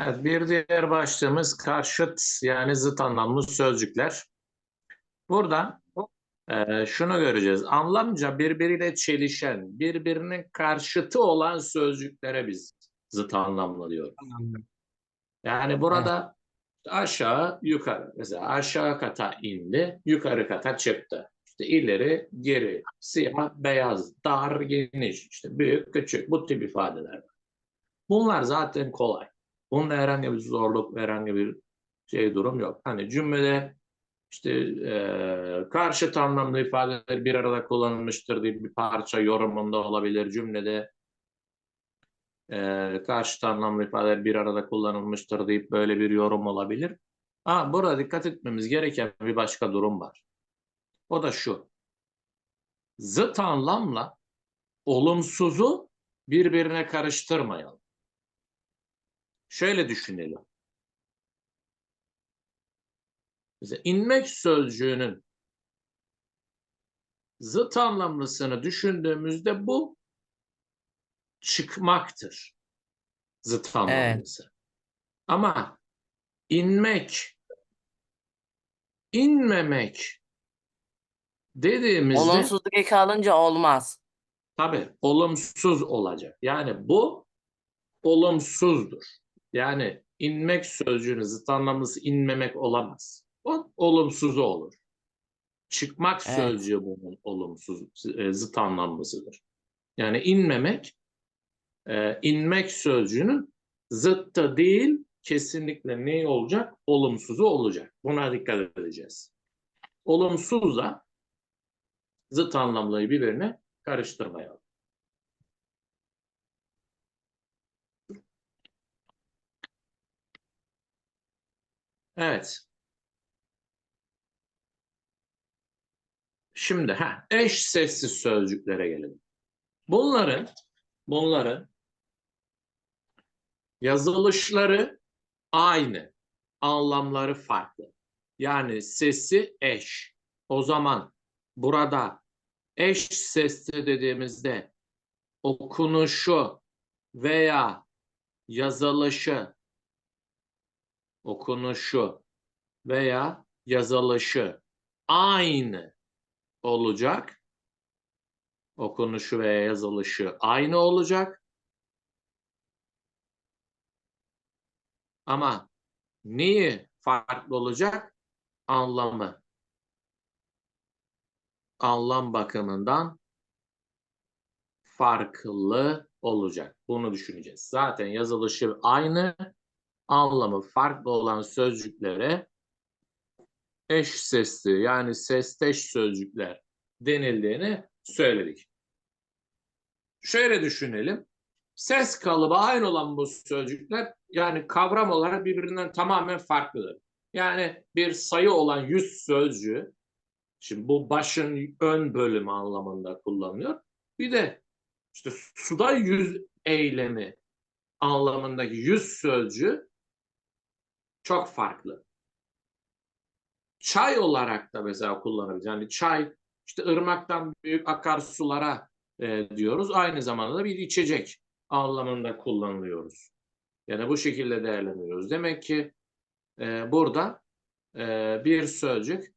Evet, bir diğer başlığımız karşıt yani zıt anlamlı sözcükler. Burada e, şunu göreceğiz. Anlamca birbiriyle çelişen, birbirinin karşıtı olan sözcüklere biz zıt anlamlı diyoruz. Yani burada aşağı yukarı mesela aşağı kata indi, yukarı kata çıktı. İşte ileri, geri, siyah, beyaz, dar, geniş, işte büyük, küçük bu tip ifadeler. Bunlar zaten kolay. Bunda herhangi bir zorluk, herhangi bir şey durum yok. Hani cümlede işte e, karşıt anlamlı ifadeler bir arada kullanılmıştır diye bir parça yorumunda olabilir. Cümlede e, karşıt anlamlı ifadeler bir arada kullanılmıştır deyip böyle bir yorum olabilir. Ha, burada dikkat etmemiz gereken bir başka durum var. O da şu. Zıt anlamla olumsuzu birbirine karıştırmayalım. Şöyle düşünelim. Mesela inmek sözcüğünün zıt anlamlısını düşündüğümüzde bu çıkmaktır. Zıt anlamlısı. Ama inmek, inmemek dediğimizde Olumsuzluk eki alınca olmaz. tabii olumsuz olacak. Yani bu olumsuzdur. Yani inmek sözcüğünün zıt anlamlısı inmemek olamaz. O olumsuzu olur. Çıkmak Evet. sözcüğü bunun olumsuz e, zıt anlamlısıdır. Yani inmemek e, inmek sözcüğünün zıttı değil kesinlikle ne olacak? Olumsuzu olacak. Buna dikkat edeceğiz. Olumsuzla zıt anlamlıyı birbirine karıştırmayalım. Evet. Şimdi ha eş sessiz sözcüklere gelelim. Bunların bunların yazılışları aynı, anlamları farklı. Yani sesi eş. O zaman burada eş sesli dediğimizde okunuşu veya yazılışı okunuşu veya yazılışı aynı olacak. Okunuşu veya yazılışı aynı olacak. Ama neyi farklı olacak? Anlamı. Anlam bakımından farklı olacak. Bunu düşüneceğiz. Zaten yazılışı aynı, anlamı farklı olan sözcüklere eş sesli yani sesteş sözcükler denildiğini söyledik. Şöyle düşünelim. Ses kalıbı aynı olan bu sözcükler yani kavram olarak birbirinden tamamen farklıdır. Yani bir sayı olan yüz sözcüğü şimdi bu başın ön bölümü anlamında kullanılıyor. Bir de işte suda yüz eylemi anlamındaki yüz sözcüğü çok farklı. Çay olarak da mesela kullanabiliriz. Yani çay işte ırmaktan büyük akarsulara e, diyoruz. Aynı zamanda da bir içecek anlamında kullanılıyoruz. Yani bu şekilde değerlendiriyoruz. Demek ki e, burada e, bir sözcük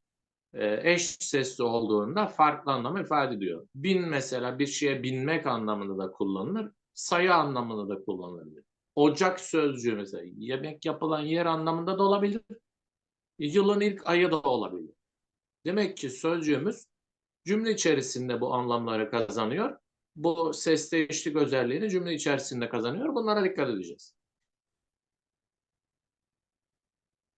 e, eş sesli olduğunda farklı anlamı ifade ediyor. Bin mesela bir şeye binmek anlamında da kullanılır. Sayı anlamında da kullanılabilir. Ocak sözcüğü mesela yemek yapılan yer anlamında da olabilir. Yılın ilk ayı da olabilir. Demek ki sözcüğümüz cümle içerisinde bu anlamları kazanıyor. Bu sesli eşlik özelliğini cümle içerisinde kazanıyor. Bunlara dikkat edeceğiz.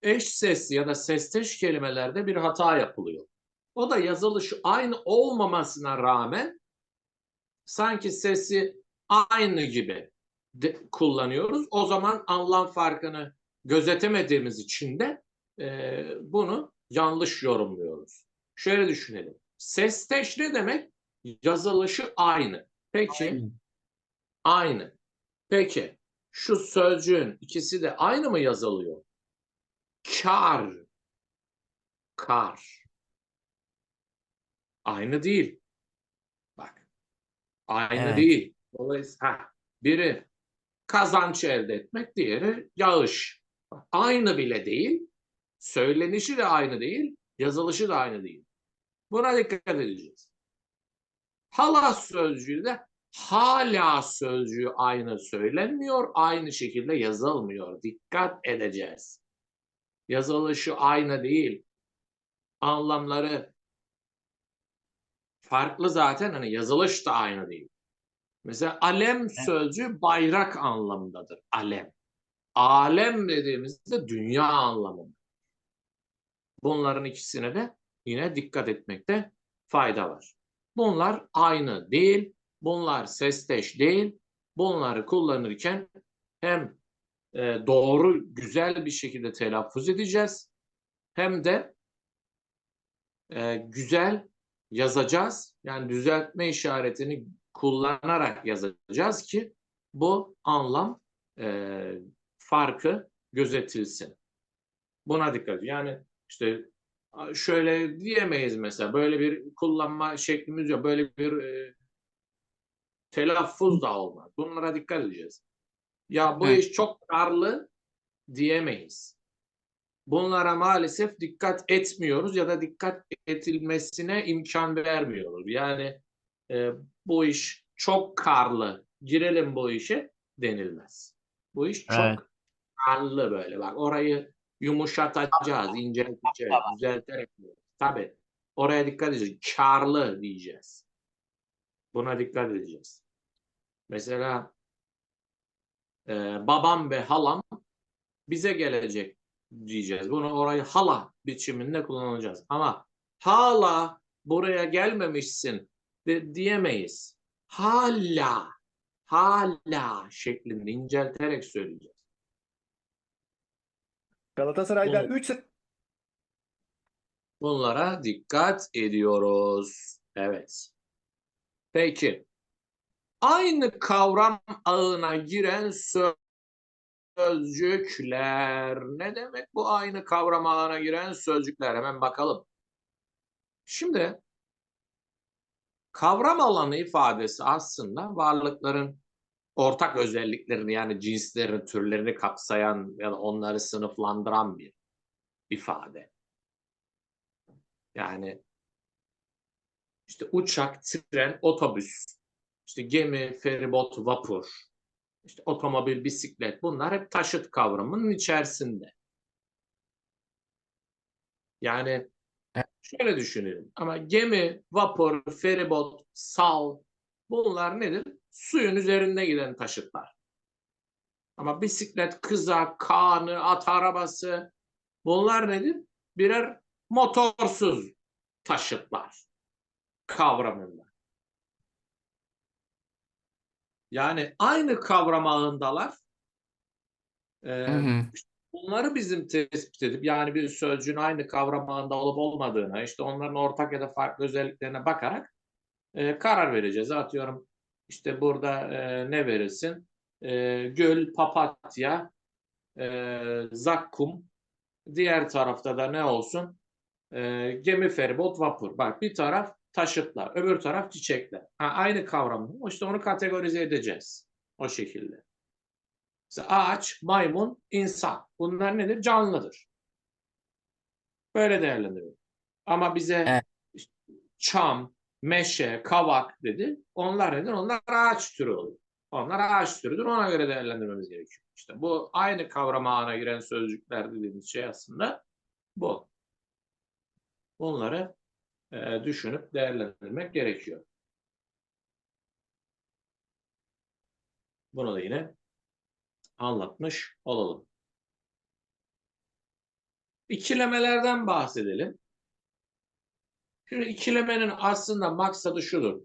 Eş sesli ya da sesteş kelimelerde bir hata yapılıyor. O da yazılışı aynı olmamasına rağmen sanki sesi aynı gibi de, kullanıyoruz. O zaman anlam farkını gözetemediğimiz için de e, bunu yanlış yorumluyoruz. Şöyle düşünelim. Sesteş ne demek? Yazılışı aynı. Peki Aynı. aynı. Peki şu sözcüğün ikisi de aynı mı yazılıyor? Kar. Kar. Aynı değil. Bak. Aynı Evet. değil. Dolayısıyla ha, biri kazanç elde etmek, diğeri yağış. Aynı bile değil, söylenişi de aynı değil, yazılışı da aynı değil. Buna dikkat edeceğiz. Hala sözcüğü de hala sözcüğü aynı söylenmiyor, aynı şekilde yazılmıyor. Dikkat edeceğiz. Yazılışı aynı değil. Anlamları farklı zaten hani yazılış da aynı değil. Mesela alem sözcüğü bayrak anlamındadır. Alem. Alem dediğimizde dünya anlamında. Bunların ikisine de yine dikkat etmekte fayda var. Bunlar aynı değil, bunlar sesteş değil. Bunları kullanırken hem e, doğru, güzel bir şekilde telaffuz edeceğiz, hem de e, güzel yazacağız. Yani düzeltme işaretini kullanarak yazacağız ki bu anlam e, farkı gözetilsin. Buna dikkat. Yani işte şöyle diyemeyiz mesela böyle bir kullanma şeklimiz yok. Böyle bir e, telaffuz da olmaz. Bunlara dikkat edeceğiz. Ya bu Evet. iş çok karlı diyemeyiz. Bunlara maalesef dikkat etmiyoruz ya da dikkat edilmesine imkan vermiyoruz. Yani e, bu iş çok karlı, girelim bu işe denilmez. Bu iş çok Evet. karlı böyle. Bak orayı yumuşatacağız, incelteceğiz, düzelterek. Tabii. Oraya dikkat edeceğiz. Karlı diyeceğiz. Buna dikkat edeceğiz. Mesela e, babam ve halam bize gelecek diyeceğiz. Bunu orayı hala biçiminde kullanacağız. Ama hala buraya gelmemişsin de, diyemeyiz. Hala, hala şeklinde incelterek söyleyeceğiz. Galatasaray'da Evet. 3 Bunlara dikkat ediyoruz. Evet. Peki. Aynı kavram ağına giren sözcükler. Ne demek bu aynı kavram ağına giren sözcükler? Hemen bakalım. Şimdi kavram alanı ifadesi aslında varlıkların ortak özelliklerini yani cinslerini, türlerini kapsayan ya da onları sınıflandıran bir ifade. Yani işte uçak, tren, otobüs, işte gemi, feribot, vapur, işte otomobil, bisiklet bunlar hep taşıt kavramının içerisinde. Yani. Şöyle düşünelim ama gemi, vapur, feribot, sal bunlar nedir? Suyun üzerinde giden taşıtlar. Ama bisiklet, kızak, kağnı, at arabası bunlar nedir? Birer motorsuz taşıtlar kavramında. Yani aynı kavram ağındalar. Ee, Hı hı. Bunları bizim tespit edip yani bir sözcüğün aynı kavram ağında olup olmadığına işte onların ortak ya da farklı özelliklerine bakarak e, karar vereceğiz. Atıyorum işte burada e, ne verirsin? E, göl, papatya, e, zakkum. Diğer tarafta da ne olsun? E, gemi, feribot, vapur. Bak bir taraf taşıtlar, öbür taraf çiçekler. Ha, aynı kavram. İşte onu kategorize edeceğiz. O şekilde. Mesela ağaç, maymun, insan. Bunlar nedir? Canlıdır. Böyle değerlendiriyor. Ama bize Evet. işte çam, meşe, kavak dedi. Onlar nedir? Onlar ağaç türü oluyor. Onlar ağaç türüdür. Ona göre değerlendirmemiz gerekiyor. İşte bu aynı kavram ağına giren sözcükler dediğimiz şey aslında bu. Bunları e, düşünüp değerlendirmek gerekiyor. Bunu da yine anlatmış olalım. İkilemelerden bahsedelim. Şimdi ikilemenin aslında maksadı şudur.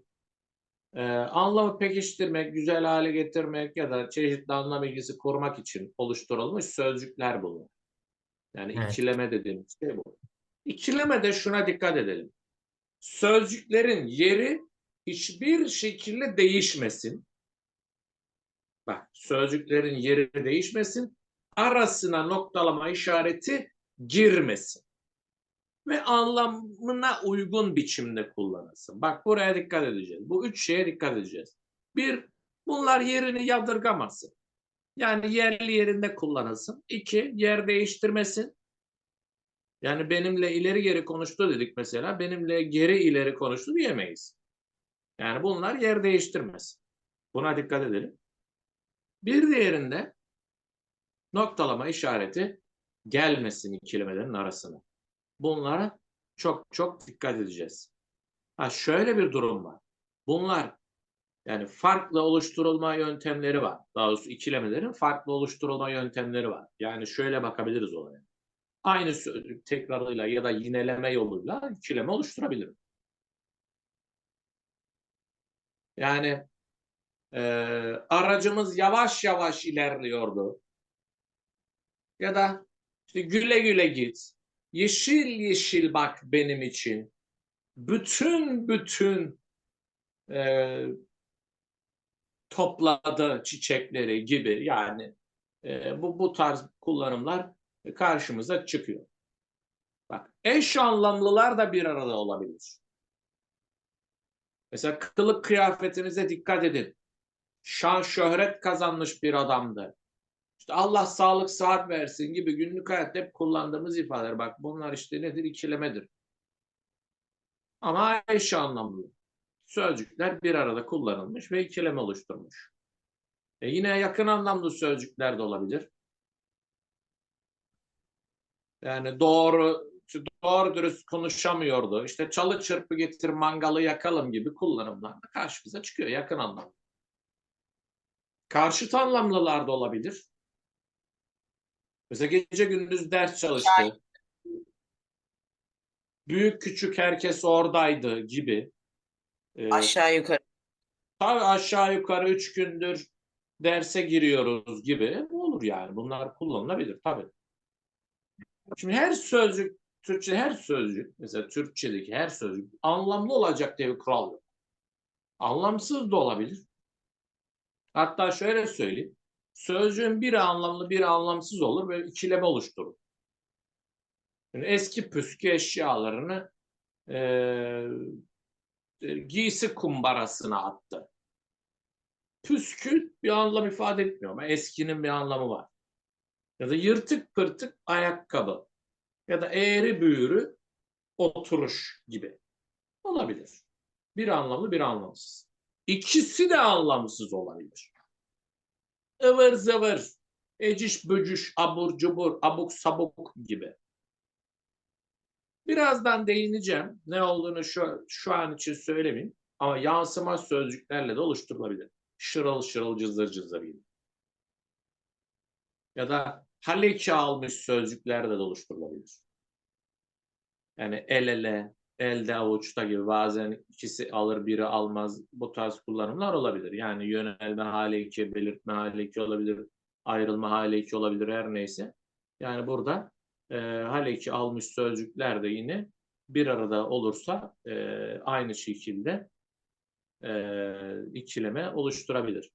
Ee, anlamı pekiştirmek, güzel hale getirmek ya da çeşitli anlam bilgisi kurmak için oluşturulmuş sözcükler bunlar. Yani Evet. ikileme dediğimiz şey bu. İkilemede şuna dikkat edelim. Sözcüklerin yeri hiçbir şekilde değişmesin. Bak sözcüklerin yeri değişmesin. Arasına noktalama işareti girmesin. Ve anlamına uygun biçimde kullanılsın. Bak buraya dikkat edeceğiz. Bu üç şeye dikkat edeceğiz. Bir, bunlar yerini yadırgamasın. Yani yerli yerinde kullanılsın. İki, yer değiştirmesin. Yani benimle ileri geri konuştu dedik mesela. Benimle geri ileri konuştu diyemeyiz. Yani bunlar yer değiştirmez. Buna dikkat edelim. Bir diğerinde noktalama işareti gelmesin kelimelerin arasına. Bunlara çok çok dikkat edeceğiz. Ha şöyle bir durum var. Bunlar yani farklı oluşturulma yöntemleri var. Daha doğrusu ikilemelerin farklı oluşturulma yöntemleri var. Yani şöyle bakabiliriz olaya. Aynı tekrarıyla ya da yineleme yoluyla ikileme oluşturabilirim. Yani e, aracımız yavaş yavaş ilerliyordu. Ya da işte güle güle git. Yeşil yeşil bak benim için. Bütün bütün e, topladı çiçekleri gibi yani e, bu bu tarz kullanımlar karşımıza çıkıyor. Bak eş anlamlılar da bir arada olabilir. Mesela kılık kıyafetinize dikkat edin. Şan şöhret kazanmış bir adamdı. İşte Allah sağlık sıhhat versin gibi günlük hayatta hep kullandığımız ifadeler. Bak bunlar işte nedir? İkilemedir. Ama eş anlamlı. Sözcükler bir arada kullanılmış ve ikileme oluşturmuş. E yine yakın anlamlı sözcükler de olabilir. Yani doğru doğru dürüst konuşamıyordu. İşte çalı çırpı getir mangalı yakalım gibi kullanımlar karşımıza çıkıyor yakın anlamda. Karşıt anlamlılar da olabilir. Mesela gece gündüz ders çalıştı. Büyük küçük herkes oradaydı gibi. Ee, Aşağı yukarı. tabii aşağı yukarı üç gündür derse giriyoruz gibi olur yani. Bunlar kullanılabilir tabii. Şimdi her sözcük, Türkçe her sözcük, mesela Türkçedeki her sözcük anlamlı olacak diye bir kural yok. Anlamsız da olabilir. Hatta şöyle söyleyeyim. Sözcüğün biri anlamlı, biri anlamsız olur ve ikileme oluşturur. Yani eski püskü eşyalarını eee, e, giysi kumbarasına attı. Püskü bir anlam ifade etmiyor ama eskinin bir anlamı var. Ya da yırtık pırtık ayakkabı ya da eğri büğrü oturuş gibi olabilir. Bir anlamlı bir anlamsız. İkisi de anlamsız olabilir. ıvır zıvır, eciş bücüş, abur cubur, abuk sabuk gibi. Birazdan değineceğim. Ne olduğunu şu, şu an için söylemeyeyim. Ama yansıma sözcüklerle de oluşturulabilir. Şırıl şırıl cızır cızır gibi. Ya da haleki almış sözcüklerle de oluşturulabilir. Yani el ele, elde avuçta gibi bazen ikisi alır biri almaz bu tarz kullanımlar olabilir. Yani yönelme haleki, belirtme haleki olabilir, ayrılma haleki olabilir her neyse. Yani burada e, haleki almış sözcükler de yine bir arada olursa e, aynı şekilde e, ikileme oluşturabilir.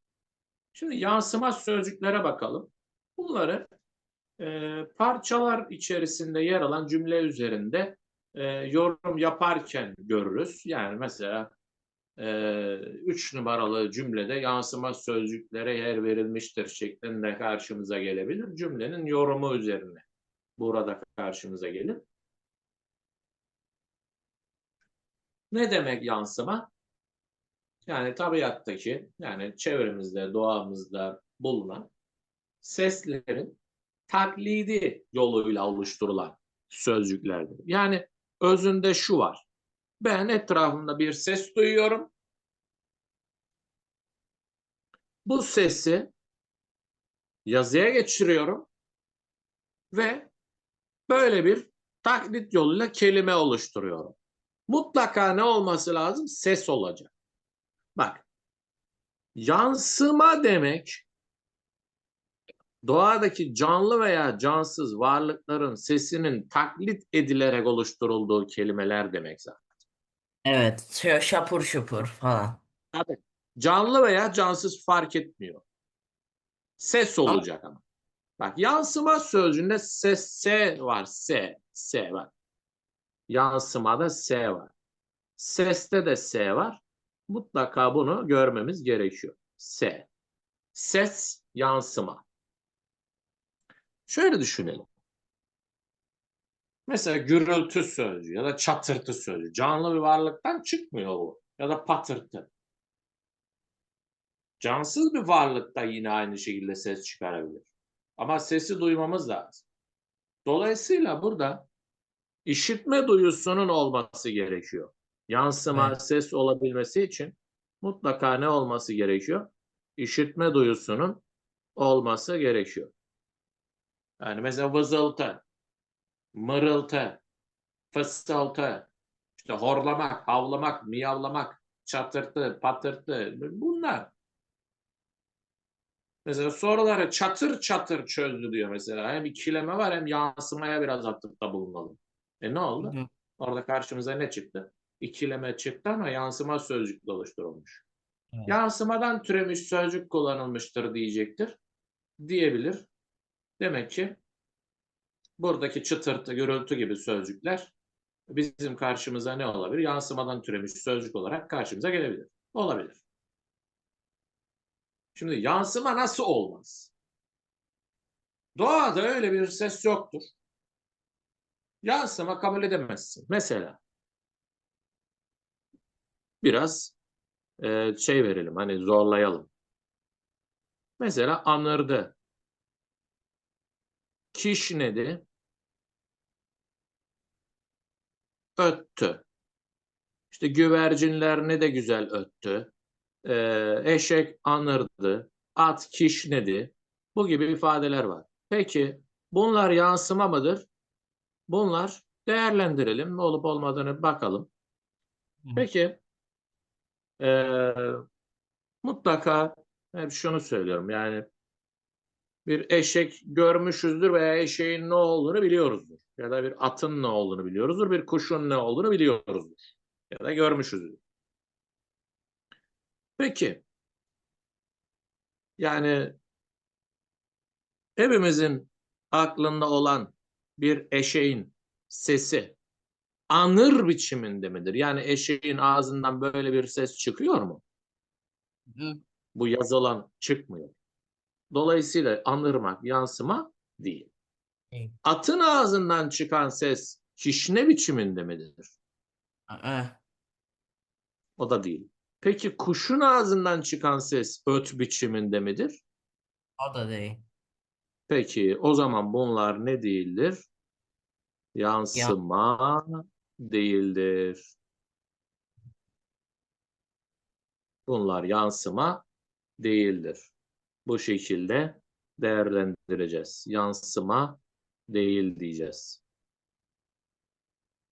Şimdi yansıma sözcüklere bakalım. Bunları e, parçalar içerisinde yer alan cümle üzerinde e, yorum yaparken görürüz. Yani mesela e, üç numaralı cümlede yansıma sözcüklere yer verilmiştir şeklinde karşımıza gelebilir. Cümlenin yorumu üzerine burada karşımıza gelir. Ne demek yansıma? Yani tabiattaki, yani çevremizde, doğamızda bulunan seslerin taklidi yoluyla oluşturulan sözcüklerdir. Yani özünde şu var. Ben etrafımda bir ses duyuyorum. Bu sesi yazıya geçiriyorum ve böyle bir taklit yoluyla kelime oluşturuyorum. Mutlaka ne olması lazım? Ses olacak. Bak. Yansıma demek doğadaki canlı veya cansız varlıkların sesinin taklit edilerek oluşturulduğu kelimeler demek zaten. Evet. Şapur şupur falan. Tabii. Canlı veya cansız fark etmiyor. Ses olacak ama. Bak yansıma sözcüğünde ses S var. S. S var. Yansımada S var. Seste de S var. Mutlaka bunu görmemiz gerekiyor. S. Ses yansıma. Şöyle düşünelim. Mesela gürültü sözcüğü ya da çatırtı sözcüğü. Canlı bir varlıktan çıkmıyor bu. Ya da patırtı. Cansız bir varlık da yine aynı şekilde ses çıkarabilir. Ama sesi duymamız lazım. Dolayısıyla burada işitme duyusunun olması gerekiyor. Yansıma, Evet. ses olabilmesi için mutlaka ne olması gerekiyor? İşitme duyusunun olması gerekiyor. Yani mesela vızıltı, mırıltı, fısıltı, işte horlamak, havlamak, miyavlamak, çatırtı, patırtı bunlar. Mesela soruları çatır çatır çözdü diyor mesela. Hem ikileme var hem yansımaya biraz atıfta bulunalım. E ne oldu? Hı. Orada karşımıza ne çıktı? İkileme çıktı ama yansıma sözcükle oluşturulmuş. Evet. Yansımadan türemiş sözcük kullanılmıştır diyecektir. Diyebilir. Demek ki buradaki çıtırtı, gürültü gibi sözcükler bizim karşımıza ne olabilir? Yansımadan türemiş sözcük olarak karşımıza gelebilir. Olabilir. Şimdi yansıma nasıl olmaz? Doğada öyle bir ses yoktur. Yansıma kabul edemezsin. Mesela biraz e, şey verelim hani zorlayalım. Mesela anırdı. Kişnedi. Öttü. İşte güvercinler ne de güzel öttü. Ee, eşek anırdı. At kişnedi. Bu gibi ifadeler var. Peki bunlar yansıma mıdır? Bunlar değerlendirelim. Ne olup olmadığını bakalım. Peki ee, mutlaka hep şunu söylüyorum yani bir eşek görmüşüzdür veya eşeğin ne olduğunu biliyoruzdur. Ya da bir atın ne olduğunu biliyoruzdur. Bir kuşun ne olduğunu biliyoruzdur. Ya da görmüşüzdür. Peki yani hepimizin aklında olan bir eşeğin sesi anır biçiminde midir? Yani eşeğin ağzından böyle bir ses çıkıyor mu? Hı. Bu yazılan çıkmıyor. Dolayısıyla anırmak, yansıma değil. Atın ağzından çıkan ses kişne biçiminde midir? Aa, O da değil. Peki kuşun ağzından çıkan ses öt biçiminde midir? O da değil. Peki o zaman bunlar ne değildir? Yansıma değildir. Bunlar yansıma değildir. Bu şekilde değerlendireceğiz. Yansıma değil diyeceğiz.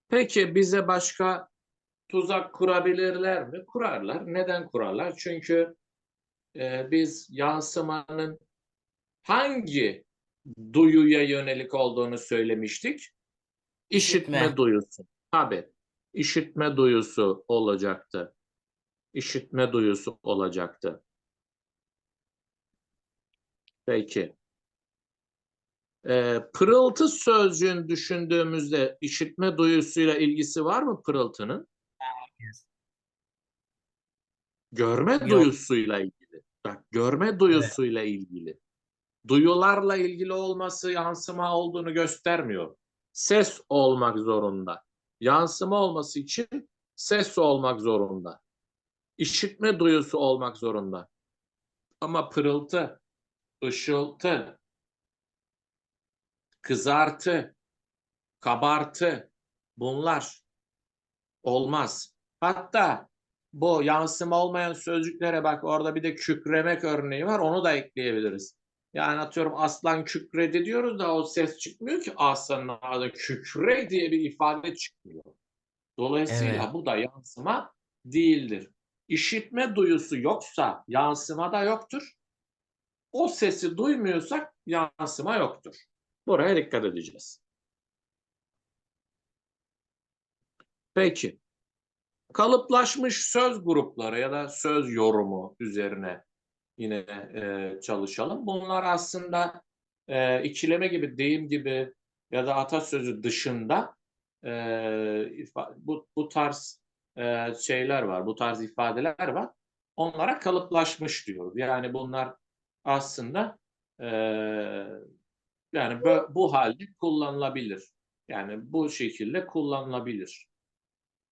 Peki bize başka tuzak kurabilirler mi? Kurarlar. Neden kurarlar? Çünkü e, biz yansımanın hangi duyuya yönelik olduğunu söylemiştik? İşitme, İşitme. duyusu. Tabii. İşitme duyusu olacaktı. İşitme duyusu olacaktı. Peki. Ee, pırıltı sözcüğün düşündüğümüzde işitme duyusuyla ilgisi var mı pırıltının? Görme Yok. duyusuyla ilgili. Bak görme duyusuyla ilgili. Duyularla ilgili olması yansıma olduğunu göstermiyor. Ses olmak zorunda. Yansıma olması için ses olmak zorunda. İşitme duyusu olmak zorunda. Ama pırıltı, ışıltı, kızartı, kabartı bunlar olmaz. Hatta bu yansıma olmayan sözcüklere bak orada bir de kükremek örneği var onu da ekleyebiliriz. Yani atıyorum aslan kükredi diyoruz da o ses çıkmıyor ki aslanın ağzında kükre diye bir ifade çıkmıyor. Dolayısıyla Evet. bu da yansıma değildir. İşitme duyusu yoksa yansıma da yoktur. O sesi duymuyorsak yansıma yoktur. Buraya dikkat edeceğiz. Peki. Kalıplaşmış söz grupları ya da söz yorumu üzerine yine e, çalışalım. Bunlar aslında e, ikileme gibi, deyim gibi ya da atasözü dışında e, bu, bu tarz e, şeyler var, bu tarz ifadeler var. Onlara kalıplaşmış diyoruz. Yani bunlar aslında e, Yani bu, bu halde kullanılabilir. Yani bu şekilde kullanılabilir.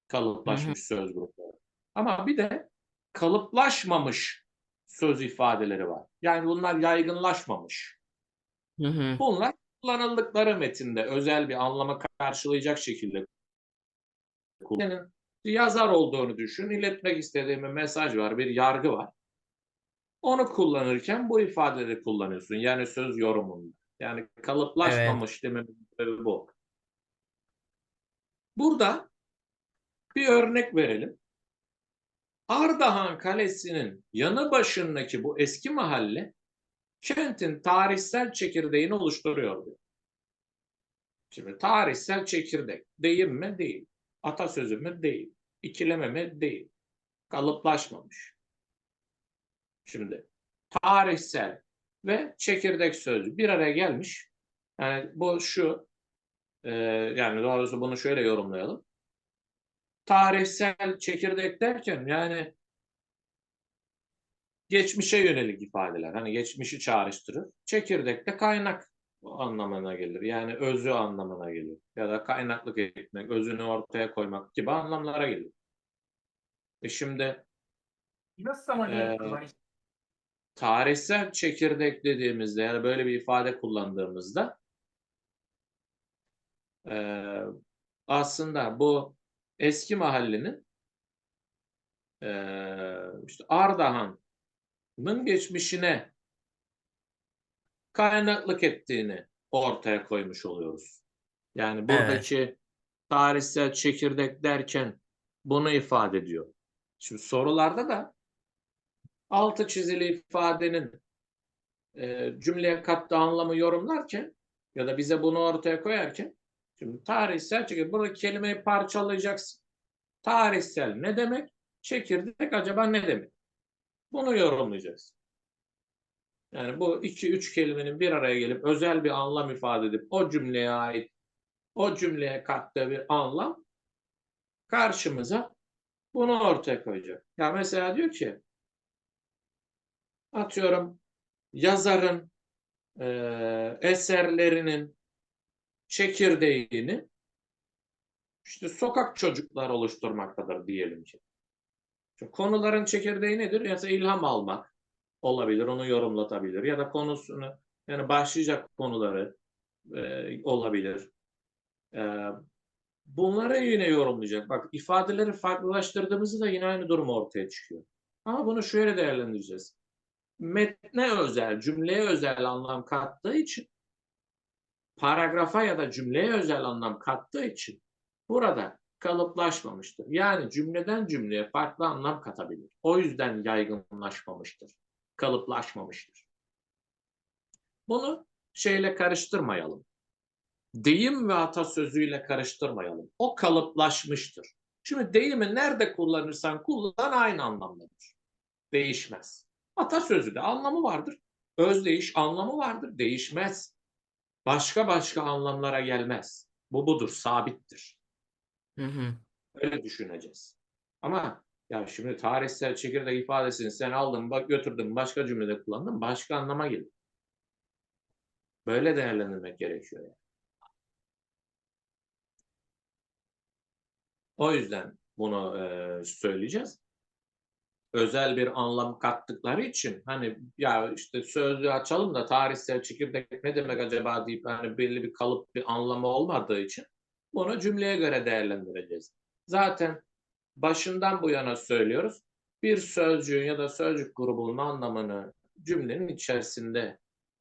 Kalıplaşmış söz grupları. Ama bir de kalıplaşmamış söz ifadeleri var. Yani bunlar yaygınlaşmamış. Hı hı. Bunlar kullanıldıkları metinde özel bir anlama karşılayacak şekilde kullanın. Yazar olduğunu düşün. iletmek istediğim bir mesaj var, bir yargı var. Onu kullanırken bu ifadeleri kullanıyorsun. Yani söz yorumunda. Yani kalıplaşmamış dememin sebebi bu. Burada bir örnek verelim. Ardahan Kalesi'nin yanı başındaki bu eski mahalle kentin tarihsel çekirdeğini oluşturuyor diyor. Şimdi tarihsel çekirdek deyim mi? Değil. Atasözü mü? Değil. İkileme mi? Değil. Kalıplaşmamış. Şimdi tarihsel ve çekirdek sözcüğü bir araya gelmiş. Yani bu şu e, yani doğrusu bunu şöyle yorumlayalım. Tarihsel çekirdek derken yani geçmişe yönelik ifadeler. Hani geçmişi çağrıştırır. Çekirdek de kaynak anlamına gelir. Yani özü anlamına gelir. Ya da kaynaklık etmek, özünü ortaya koymak gibi anlamlara gelir. E şimdi Nasıl ama Ee, kullanıyor? Tarihsel çekirdek dediğimizde yani böyle bir ifade kullandığımızda eee, aslında bu eski mahallenin eee, işte Ardahan'ın geçmişine kaynaklık ettiğini ortaya koymuş oluyoruz. Yani buradaki tarihsel çekirdek derken bunu ifade ediyor. Şimdi sorularda da altı çizili ifadenin e, cümleye kattığı anlamı yorumlarken ya da bize bunu ortaya koyarken şimdi tarihsel çekirdek buradaki kelimeyi parçalayacaksın. Tarihsel ne demek? Çekirdek acaba ne demek? Bunu yorumlayacağız. Yani bu iki üç kelimenin bir araya gelip özel bir anlam ifade edip o cümleye ait o cümleye kattığı bir anlam karşımıza bunu ortaya koyacak. Ya mesela diyor ki atıyorum yazarın eee, eserlerinin çekirdeğini işte sokak çocuklar oluşturmaktadır diyelim ki. Şimdi konuların çekirdeği nedir? Mesela ilham almak olabilir, onu yorumlatabilir ya da konusunu yani başlayacak konuları eee, olabilir. Eee, bunları yine yorumlayacak. Bak ifadeleri farklılaştırdığımızda yine aynı durum ortaya çıkıyor. Ama bunu şöyle değerlendireceğiz metne özel, cümleye özel anlam kattığı için paragrafa ya da cümleye özel anlam kattığı için burada kalıplaşmamıştır. Yani cümleden cümleye farklı anlam katabilir. O yüzden yaygınlaşmamıştır. Kalıplaşmamıştır. Bunu şeyle karıştırmayalım. Deyim ve atasözüyle karıştırmayalım. O kalıplaşmıştır. Şimdi deyimi nerede kullanırsan kullan aynı anlamdadır. Değişmez. Atasözü de anlamı vardır. Özdeyiş anlamı vardır. Değişmez. Başka başka anlamlara gelmez. Bu budur, sabittir. Hı hı. Öyle düşüneceğiz. Ama ya şimdi tarihsel çekirdek ifadesini sen aldın, bak götürdün, başka cümlede kullandın, başka anlama gelir. Böyle değerlendirmek gerekiyor yani. O yüzden bunu eee, söyleyeceğiz. Özel bir anlam kattıkları için hani ya işte sözlüğü açalım da tarihsel çekirdek ne demek acaba deyip hani belli bir kalıp bir anlamı olmadığı için bunu cümleye göre değerlendireceğiz. Zaten başından bu yana söylüyoruz. Bir sözcüğün ya da sözcük grubunun anlamını cümlenin içerisinde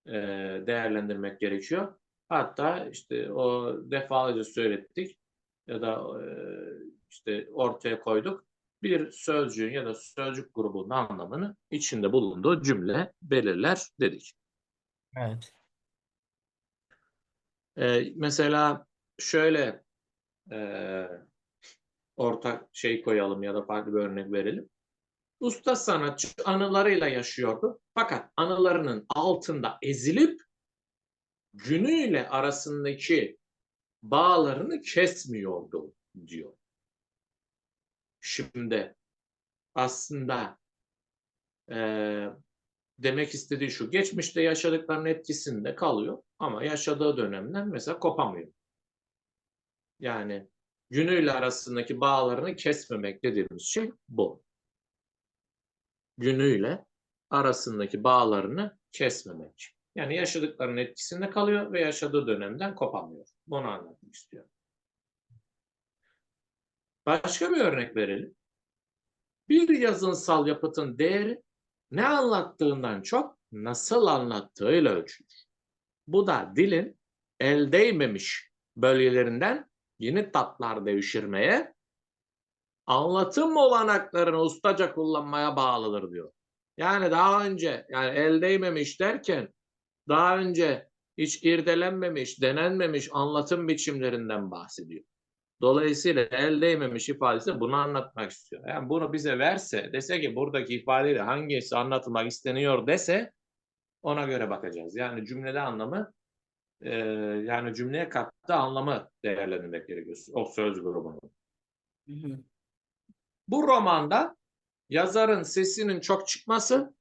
eee, değerlendirmek gerekiyor. Hatta işte o defalarca söylettik ya da eee, işte ortaya koyduk. Bir sözcüğün ya da sözcük grubunun anlamını içinde bulunduğu cümle belirler dedik. Evet. Ee, mesela şöyle e, ortak şey koyalım ya da farklı bir örnek verelim. Usta sanatçı anılarıyla yaşıyordu. Fakat anılarının altında ezilip günüyle arasındaki bağlarını kesmiyordu diyor. Şimdi aslında e, demek istediği şu. Geçmişte yaşadıklarının etkisinde kalıyor ama yaşadığı dönemden mesela kopamıyor. Yani günüyle arasındaki bağlarını kesmemek dediğimiz şey bu. Günüyle arasındaki bağlarını kesmemek. Yani yaşadıklarının etkisinde kalıyor ve yaşadığı dönemden kopamıyor. Bunu anlatmak istiyorum. Başka bir örnek verelim. Bir yazınsal yapıtın değeri ne anlattığından çok nasıl anlattığıyla ölçülür. Bu da dilin el değmemiş bölgelerinden yeni tatlar devşirmeye, anlatım olanaklarını ustaca kullanmaya bağlıdır diyor. Yani daha önce yani el değmemiş derken daha önce hiç irdelenmemiş, denenmemiş anlatım biçimlerinden bahsediyor. Dolayısıyla el değmemiş ifadesi bunu anlatmak istiyor. Yani bunu bize verse, dese ki buradaki ifadeyle hangisi anlatılmak isteniyor dese ona göre bakacağız. Yani cümlede anlamı e, yani cümleye kattığı anlamı değerlendirmek gerekiyor. O söz grubunu. Hı hı. Bu romanda yazarın sesinin çok çıkması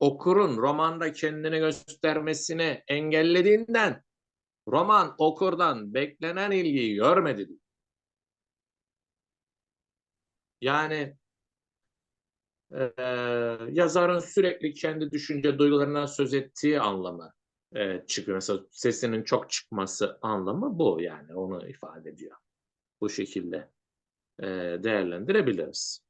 okurun romanda kendini göstermesini engellediğinden roman okurdan beklenen ilgiyi görmedi. Yani eee, yazarın sürekli kendi düşünce duygularından söz ettiği anlamı eee, çıkıyor. Mesela sesinin çok çıkması anlamı bu yani onu ifade ediyor. Bu şekilde eee, değerlendirebiliriz.